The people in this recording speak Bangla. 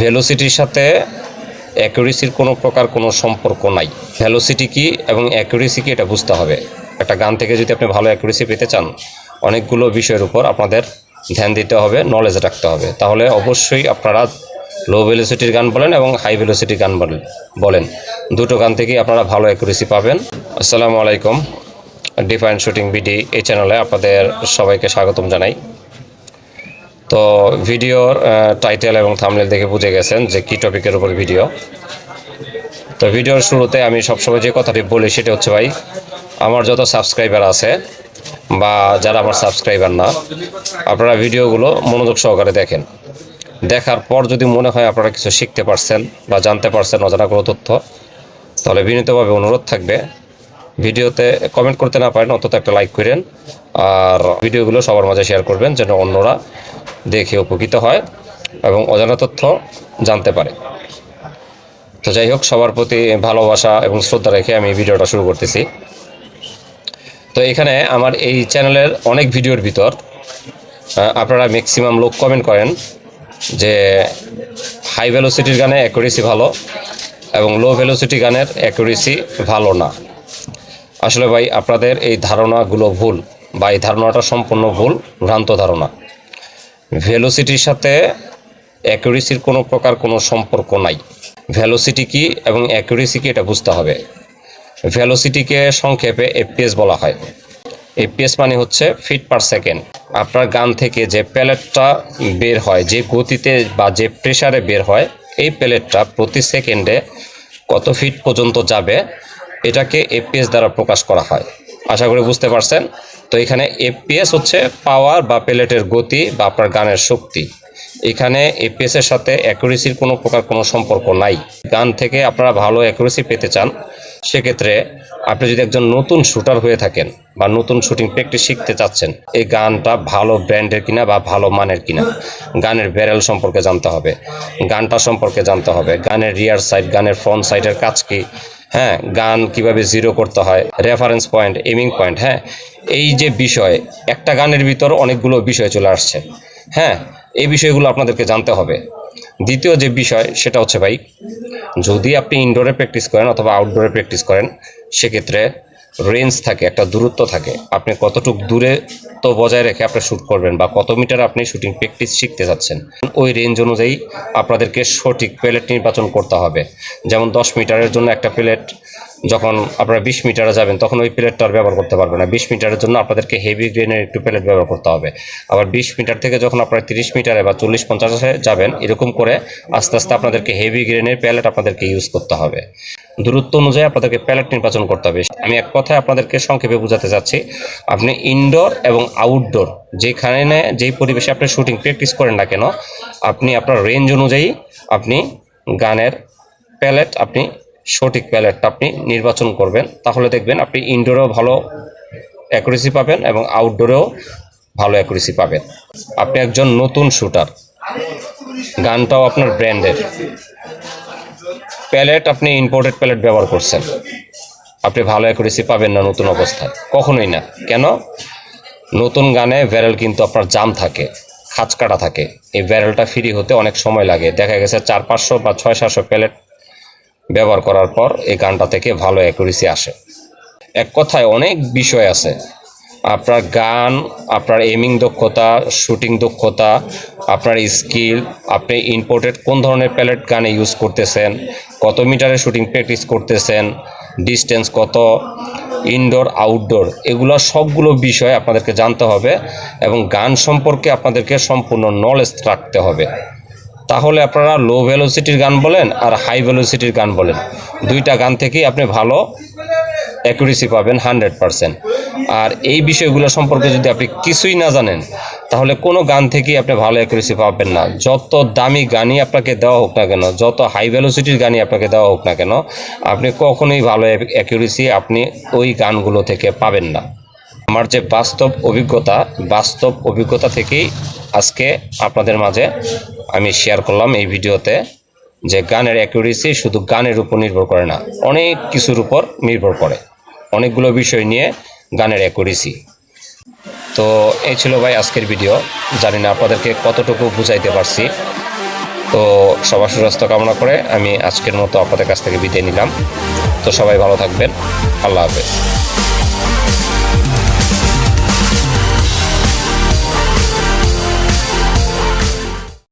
ভেলোসিটির সাথে অ্যাকুরেসির কোনো প্রকার কোনো সম্পর্ক নাই। ভেলোসিটি কি এবং অ্যাকুরেসি কি এটা বুঝতে হবে। একটা গান থেকে যদি আপনি ভালো অ্যাকুরেসি পেতে চান, অনেকগুলো বিষয়ের উপর আপনাদের ধ্যান দিতে হবে নলেজ রাখতে হবে। তাহলে অবশ্যই আপনারা লো ভেলোসিটির গান বলেন এবং হাই ভেলোসিটির গান বলেন বলেন। দুটো গান থেকেই আপনারা ভালো অ্যাকুরেসি পাবেন। আসসালামু আলাইকুম। ডিফাইন শুটিং বিডি এই চ্যানেলে আপনাদের সবাইকে স্বাগতম জানাই। তো ভিডিওর টাইটেল এবং থামনেল দেখে বুঝে গেছেন যে কী টপিকের উপর ভিডিও তো ভিডিওর শুরুতে আমি সবসময় যে কথাটি বলি সেটা হচ্ছে ভাই, আমার যত সাবস্ক্রাইবার আছে বা যারা আমার সাবস্ক্রাইবার না, আপনারা ভিডিওগুলো মনোযোগ সহকারে দেখেন। দেখার পর যদি মনে হয় আপনারা কিছু শিখতে পারছেন বা জানতে পারছেন অজানা কোনো তথ্য, তাহলে বিনীতভাবে অনুরোধ থাকবে। ভিডিওতে কমেন্ট করতে না পারেন, অন্তত একটা লাইক করেন, আর ভিডিওগুলো সবার মাঝে শেয়ার করবেন, যেন অন্যরা দেখে উপকৃত হয় এবং অজানা তথ্য জানতে পারে। তো যাই হোক, সবার প্রতি ভালোবাসা এবং শ্রদ্ধা রেখে আমি ভিডিওটা শুরু করতেছি। তো এখানে আমার এই চ্যানেলের অনেক ভিডিওর ভিতর আপনারা ম্যাক্সিমাম লোক কমেন্ট করেন যে হাই ভেলোসিটির গানে অ্যাকুরেসি ভালো এবং লো ভেলোসিটি গানের অ্যাকুরেসি ভালো না। আসলে ভাই, আপনাদের এই ধারণাগুলো ভুল বা এই ধারণাটা সম্পূর্ণ ভুল, ভ্রান্ত ধারণা। ভেলোসিটির সাথে অ্যাকুরেসির কোনো প্রকার কোনো সম্পর্ক নাই। ভেলোসিটি কি এবং অ্যাকুরেসি কি এটা বুঝতে হবে। ভেলোসিটিকে সংক্ষেপে এফপিএস বলা হয়। এফপিএস মানে হচ্ছে ফিট পার সেকেন্ড আপনার গান থেকে যে প্যালেটটা বের হয়, যে গতিতে বা যে প্রেশারে বের হয়, এই প্যালেটটা প্রতি সেকেন্ডে কত ফিট পর্যন্ত যাবে, এটাকে এফপিএস দ্বারা প্রকাশ করা হয়। আশা করি বুঝতে পারছেন? তো এখানে এফপিএস হচ্ছে পাওয়ার বা প্লেটের গতি বা আপনার গানের শক্তি। এখানে এফপিএস এর সাথে অ্যাকুরেসির কোনো প্রকার কোনো সম্পর্ক নাই। গান থেকে আপনারা ভালো অ্যাকুরেসি পেতে চান, সেক্ষেত্রে আপনি যদি একজন নতুন শুটার হয়ে থাকেন বা নতুন শুটিং প্র্যাকটিস শিখতে চাচ্ছেন, এই গানটা ভালো ব্র্যান্ডের কিনা বা ভালো মানের কিনা, গানের ব্যারেল সম্পর্কে জানতে হবে। গানটা সম্পর্কে জানতে হবে। গানের রিয়ার সাইড গানের ফ্রন্ট সাইডের কাজ কি? হ্যাঁ গান কীভাবে জিরো করতে হয় রেফারেন্স পয়েন্ট এমিং পয়েন্ট হ্যাঁ এই যে বিষয়, একটা গানের ভিতর অনেকগুলো বিষয় চলে আসছে। হ্যাঁ এই বিষয়গুলো আপনাদেরকে জানতে হবে। দ্বিতীয় যে বিষয়, সেটা হচ্ছে ভাই, যদি আপনি ইনডোরে প্র্যাকটিস করেন অথবা আউটডোরে প্র্যাকটিস করেন, সেক্ষেত্রে রেঞ্জ থাকে, একটা দূরত্ব থাকে। আপনি কতটুকু দূরে তো বজায় রেখে আপনি শ্যুট করবেন বা কত মিটার আপনি শুটিং প্র্যাকটিস শিখতে যাচ্ছেন, ওই রেঞ্জ অনুযায়ী আপনাদেরকে সঠিক প্লেট নির্বাচন করতে হবে। যেমন দশ মিটারের জন্য একটা প্লেট যখন আপনারা বিশ মিটারে যাবেন, তখন ওই প্লেটটা আর ব্যবহার করতে পারবেন না। বিশ মিটারের জন্য আপনাদেরকে হেভি গ্রেনের একটু প্লেট ব্যবহার করতে হবে। আবার বিশ মিটার থেকে যখন আপনারা তিরিশ মিটারে বা চল্লিশ পঞ্চাশে যাবেন, এরকম করে আস্তে আস্তে আপনাদেরকে হেভি গ্রেনের প্যালেট আপনাদেরকে ইউজ করতে হবে। দূরত্ব অনুযায়ী আপনাদেরকে প্যালেট নির্বাচন করতে হবে। আমি এক কথায় আপনাদেরকে সংক্ষেপে বোঝাতে চাচ্ছি, আপনি ইনডোর এবং আউটডোর যেখানে যেই পরিবেশে আপনি শুটিং প্র্যাকটিস করেন না কেন, আপনি আপনার রেঞ্জ অনুযায়ী আপনি গানের প্যালেট আপনি সঠিক প্যালেটটা আপনি নির্বাচন করবেন। তাহলে দেখবেন আপনি ইনডোরেও ভালো অ্যাকুরেসি পাবেন এবং আউটডোরেও ভালো অ্যাকুরেসি পাবেন। আপনি একজন নতুন শুটার গানটাও আপনার ব্র্যান্ডের প্যালেট আপনি ইম্পোর্টেড প্যালেট ব্যবহার করছেন। আপনি ভালো অ্যাকুরেসি পাবেন না নতুন অবস্থায়। কখনোই না। কেন? নতুন গানে ভ্যারেল কিন্তু আপনার জাম থাকে খাঁচ কাটা থাকে। এই ভ্যারেলটা ফ্রি হতে অনেক সময় লাগে। দেখা গেছে চার পাঁচশো বা ছয় সাতশো প্যালেট ব্যবহার করার পর এই গানটা থেকে ভালো অ্যাকুরেসি আসে। এক কথায় অনেক বিষয় আছে। আপনার গান, আপনার এমিং দক্ষতা শুটিং দক্ষতা, আপনার স্কিল আপনি ইম্পোর্টেড কোন ধরনের প্যালেট গানে ইউজ করতেছেন, কত মিটারে শুটিং প্র্যাকটিস করতেছেন ডিস্টেন্স কত ইনডোর আউটডোর এগুলো সবগুলো বিষয় আপনাদেরকে জানতে হবে এবং গান সম্পর্কে আপনাদেরকে সম্পূর্ণ নলেজ রাখতে হবে। তাহলে আপনারা লো ভেলোসিটির গান বলেন আর হাই ভেলোসিটির গান বলেন। দুইটা গান থেকেই আপনি ভালো অ্যাকুরেসি পাবেন হান্ড্রেড পারসেন্ট আর এই বিষয়গুলো সম্পর্কে যদি আপনি কিছুই না জানেন, তাহলে কোনো গান থেকেই আপনি ভালো অ্যাকুরেসি পাবেন না। যত দামি গানই আপনাকে দেওয়া হোক না কেন, যত হাই ভেলোসিটির গানই আপনাকে দেওয়া হোক না কেন, আপনি কখনোই ভালো অ্যাকুরেসি আপনি ওই গানগুলো থেকে পাবেন না। আমার যে বাস্তব অভিজ্ঞতা বাস্তব অভিজ্ঞতা থেকেই আজকে আপনাদের মাঝে আমি শেয়ার করলাম এই ভিডিওতে যে গানের অ্যাকুরেসি শুধু গানের উপর নির্ভর করে না, অনেক কিছুর উপর নির্ভর করে। অনেকগুলো বিষয় নিয়ে গানের অ্যাকুরেসি তো এই ছিল ভাই আজকের ভিডিও জানি না আপনাদেরকে কতটুকু বুঝাইতে পারছি। তো সবার সুস্বাস্থ্য কামনা করে আমি আজকের মতো আপনাদের কাছ থেকে বিদায় নিলাম। তো সবাই ভালো থাকবেন। আল্লাহ হাফেজ।